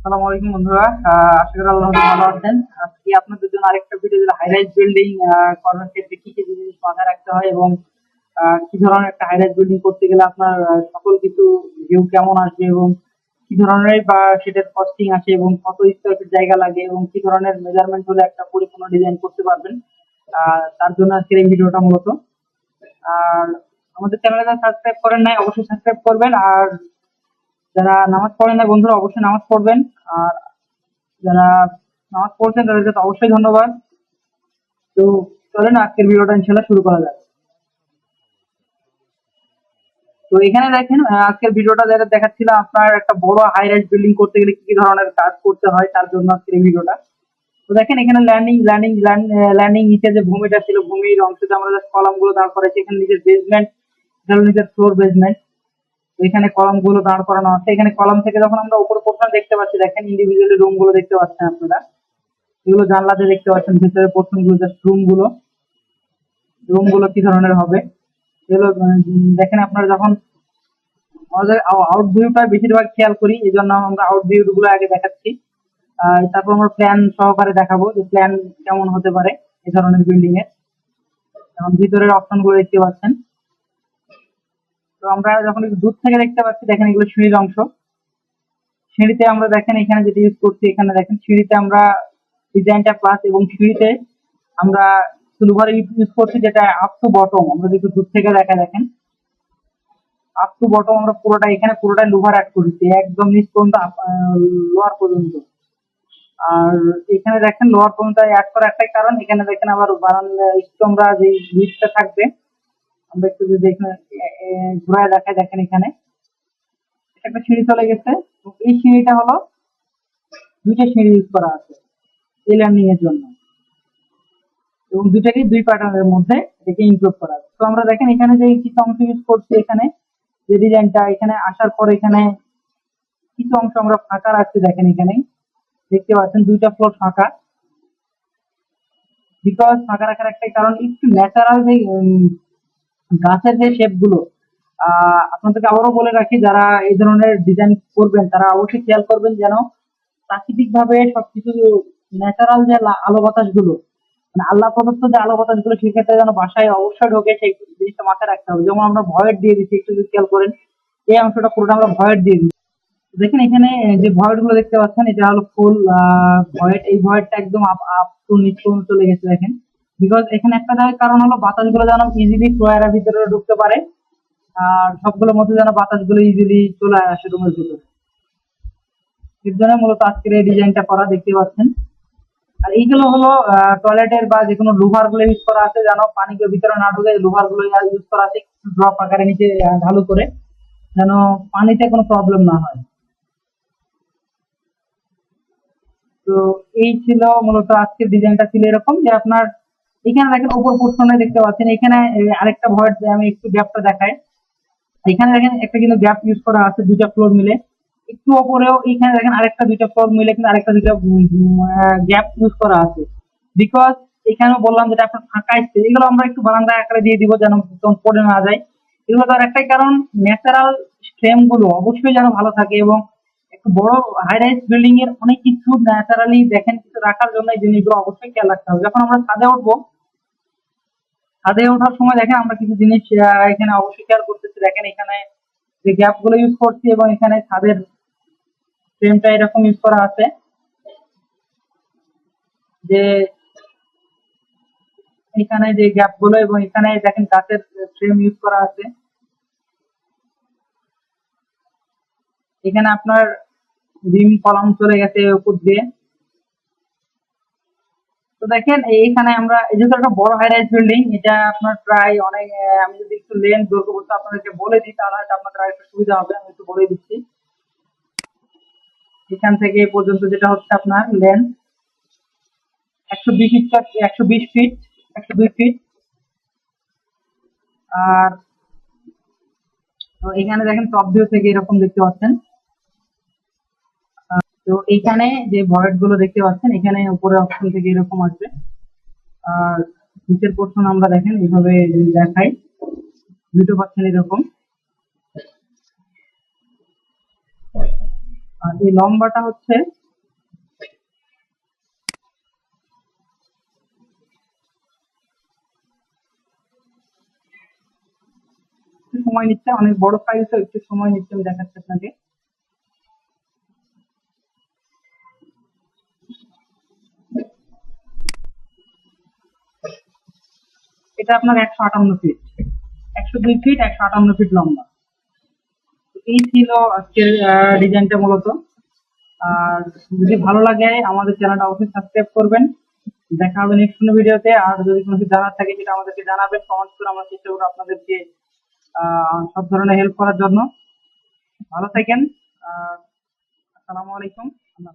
আসসালামু আলাইকুম বন্ধুরা। আশা করি আল্লাহ ভালো আছেন। আজকে আপনাদের জন্য আরেকটা ভিডিও যেটা হাইরাইজ বিল্ডিং করার ক্ষেত্রে কি কি জিনিস মাথায় রাখতে হয় এবং কি ধরনের একটা হাইরাইজ বিল্ডিং করতে গেলে আপনার সকল কিছু ভিউ কেমন আসবে এবং কি ধরনের বা সেটার কস্টিং আছে এবং কত স্কোয়ার ফিট জায়গা লাগে এবং কি ধরনের মেজারমেন্ট হলে একটা পরিপূর্ণ ডিজাইন করতে পারবেন। তার জন্য আজকের এই ভিডিওটা মূলত। আর আমাদের চ্যানেলটা সাবস্ক্রাইব করেন নাই, অবশ্যই সাবস্ক্রাইব করবেন। আর যারা নামাজ পড়েন না বন্ধুরা, অবশ্যই নামাজ পড়বেন। আর যারা নামাজ পড়ছেন তাদেরকে তো অবশ্যই ধন্যবাদ। তো চলেন, আজকের ভিডিওটা ইনশাল্লাহ শুরু করা যাক। তো এখানে দেখেন আজকের ভিডিওটা যেটা দেখাচ্ছিলাম, আপনার একটা বড় হাই রাইজ বিল্ডিং করতে গেলে কি কি ধরনের কাজ করতে হয়, তার জন্য আজকের ভিডিওটা। তো দেখেন, এখানে ল্যান্ডিং ল্যান্ডিং ল্যান্ডিং নিচে যে ভূমিটা ছিল, ভূমির অংশতে আমরা কলামগুলো দাঁড় করেছি নিচের বেসমেন্ট নিচের ফ্লোর বেসমেন্ট এখানে কলমগুলো দাঁড় করানো আছে। এখানে কলম থেকে যখন আমরা উপর পোর্শন দেখতে পাচ্ছি, দেখেন ইন্ডিভিজুয়ালি রুমগুলো দেখতে পাচ্ছেন আপনারা। এগুলো জানলাতে দেখতে পাচ্ছেন, ভিতরে পোর্শনগুলো জাস্ট রুমগুলো। রুমগুলো কি ধরনের হবে? এগুলো দেখেন আপনারা যখন আমাদের আউট ভিউটা বেশিরভাগ খেয়াল করি, এই জন্য আমরা আউট ভিউ গুলো আগে দেখাচ্ছি। তারপর আমরা প্ল্যান সহকারে দেখাবো যে প্ল্যান কেমন হতে পারে এই ধরনের বিল্ডিং এর। এখন ভিতরের অপশনগুলো দেখতে পাচ্ছেন। তো আমরা যখন একটু দূর থেকে দেখতে পাচ্ছি, দেখেন এগুলো সিঁড়ির অংশ। সিঁড়িতে আমরা দেখেন এখানে যেটা ইউজ করছি, এখানে দেখেন সিঁড়িতে আমরা ডিজাইনটা প্লাস এবং সিঁড়িতে আমরা সিলভার ইউজ করছি, যেটা আপ টু বটম আমরা যদি দূর থেকে দেখা দেখেন। আপ টু বটম আমরা পুরোটা এখানে পুরোটা লোহার অ্যাড করেছি, একদম নিচ পর্যন্ত লোয়ার পর্যন্ত। আর এখানে দেখেন লোয়ার পর্যন্ত অ্যাড করার একটাই কারণ, এখানে দেখেন আবার বারান্দা আমরা যে লিফটটা থাকবে আমরা একটু যদি এখানে ঘুরায় দেখাই, দেখেন এখানে। একটা সিঁড়ি চলে গেছে। এই সিঁড়িটা হলো দুইটা সিঁড়ি ইউজ করা আছে, এই ল্যান্ডিং এর জন্য। এবং দুইটাকেই দুই প্যাটার্নের মধ্যে এটাকে ইনক্লুড করা আছে। তো আমরা দেখেন এখানে যে কিছু অংশ ইউজ করছি এখানে, যে ডিজাইনটা এখানে আসার পর এখানে কিছু অংশ আমরা ফাঁকা রাখছি, দেখেন এখানে। দেখতে পাচ্ছেন দুইটা ফ্লোর ফাঁকা। বিকজ ফাঁকা রাখার একটাই কারণ, একটু ন্যাচারাল যে গাছের যে শেপগুলো আহ, আপনাদেরকে আবারও বলে রাখি যারা এই ধরনের ডিজাইন করবেন তারা অবশ্যই খেয়াল করবেন যেন প্রাকৃতিক ভাবে সবকিছু ন্যাচারাল যে আলো বাতাসগুলো মানে আল্লাহ প্রদত্ত যে আলো বাতাসগুলো সেক্ষেত্রে যেন বাসায় অবশ্যই ঢোকে সেই জিনিসটা মাথায় রাখতে হবে। যেমন আমরা ভয়েড দিয়ে দিচ্ছি একটু যদি খেয়াল করেন এই অংশটা পুরোটা আমরা ভয়েড দিয়ে দিচ্ছি। দেখেন এখানে যে ভয়েডগুলো দেখতে পাচ্ছেন এটা হলো ফুল ভয়েড। এই ভয়েডটা একদম আপ আপ টু নিচ চলে গেছে দেখেন। বিকজ এখানে একটা কারণ হলো বাতাসগুলো যেন ইজিলি ফ্লোয়ারের ভিতরে ঢুকতে পারে। আর সবগুলোর মধ্যে যেন বাতাসগুলো ইজিলি চলে আসে রুমের ভিতরে। এর জন্য মূলত আজকের এই ডিজাইনটা করা দেখতে পাচ্ছেন। আর এইগুলো হলো টয়লেটের বা যে কোনো লোহারগুলো ইউজ করা আছে, যেন পানিগুলো ভিতরে না ঢুকে লোহারগুলো ইউজ করা আছে ড্রপ আকারে নিচে ঢালু করে, যেন পানিতে কোনো প্রবলেম না হয়। তো এই ছিল মূলত আজকের ডিজাইনটা ছিল এরকম যে আপনার এখানে দেখেন উপর পোর্শনে দেখতে পাচ্ছেন, এখানে আরেকটা ভয়েড আমি একটু গ্যাপটা দেখাই। এখানে দেখেন একটা কিন্তু গ্যাপ ইউজ করা আছে দুইটা ফ্লোর মিলে। একটু ওপরেও এখানে দেখেন আরেকটা দুইটা ফ্লোর মিলে কিন্তু আরেকটা দুইটা গ্যাপ ইউজ করা আছে। বিকজ এখানেও বললাম যেটা আপনার ফাঁকা আসছে এগুলো আমরা একটু বারান্দা আকারে দিয়ে দিব যেন পড়ে না যায়। এগুলো তার একটাই কারণ ন্যাচারাল ফ্রেমগুলো অবশ্যই যেন ভালো থাকে এবং বড় হাই রাইজ বিল্ডিং এর অনেক কিছু ন্যাচারালি দেখেন কিছু রাখার জন্য জিনিসগুলো অবশ্যই খেয়াল রাখতে হবে। যখন আমরা ছাদে উঠবো, ছাদে ওঠার সময় দেখেন আমরা কিছু জিনিস এখানে অবশ্যই খেয়াল করতেছি। দেখেন এখানে যে গ্যাপগুলো ইউজ করছি এবং এখানে ছাদের ফ্রেমটা এরকম ইউজ করা আছে। যে এখানে যে গ্যাপগুলো এবং এখানে দেখেন গাছের ফ্রেম ইউজ করা আছে। এখানে আপনার রিম কলাম চলে গেছে উপর দিয়ে। তো দেখেন, এইখানে আমরা, এই যেহেতু একটা বড় হাই রাইজ বিল্ডিং এটা আপনার প্রায় অনেক আমি যদি একটু লেন দৈর্ঘ্য বস্তু আপনাদেরকে বলে দিই, তাহলে হয়তো আপনাদের আরেকটু সুবিধা হবে, আমি একটু বলে দিচ্ছি। এখান থেকে এ পর্যন্ত যেটা হচ্ছে আপনার লেন একশো বিশ একশো বিশ ফিট একশো দুই ফিট আর, তো এখানে দেখেন টপ ভিউ থেকে এরকম দেখতে পাচ্ছেন। তো এখানে যে ভয়েডগুলো দেখতে পাচ্ছেন, এখানে উপরে অপশন থেকে এরকম আসবে। আর নিচের পোর্শন আমরা দেখেন, এইভাবে দেখাই। দুটো পাচ্ছেন এরকম। আর এই লম্বাটা হচ্ছে সময় নিচ্ছে, অনেক বড় সাইজ তো একটু সময় নিচ্ছে, আমি দেখাচ্ছি আপনাকে। এটা আপনার একশো আটান্ন ফিট একশো দুই ফিট একশো আটান্ন ফিট লম্বা। এই ছিল আজকের ডিজাইনটা মূলত। আর যদি ভালো লাগে, আমাদের চ্যানেলটা অবশ্যই সাবস্ক্রাইব করবেন। দেখা হবে নেক্সট কোনো ভিডিওতে আর যদি কোনো কিছু জানার থাকে, সেটা আমাদেরকে জানাবেন। কমেন্ট করে আমরা চেষ্টা করব আপনাদেরকে সব ধরনের হেল্প করার জন্য। ভালো থাকেন। আসসালামু আলাইকুম। আল্লাহ।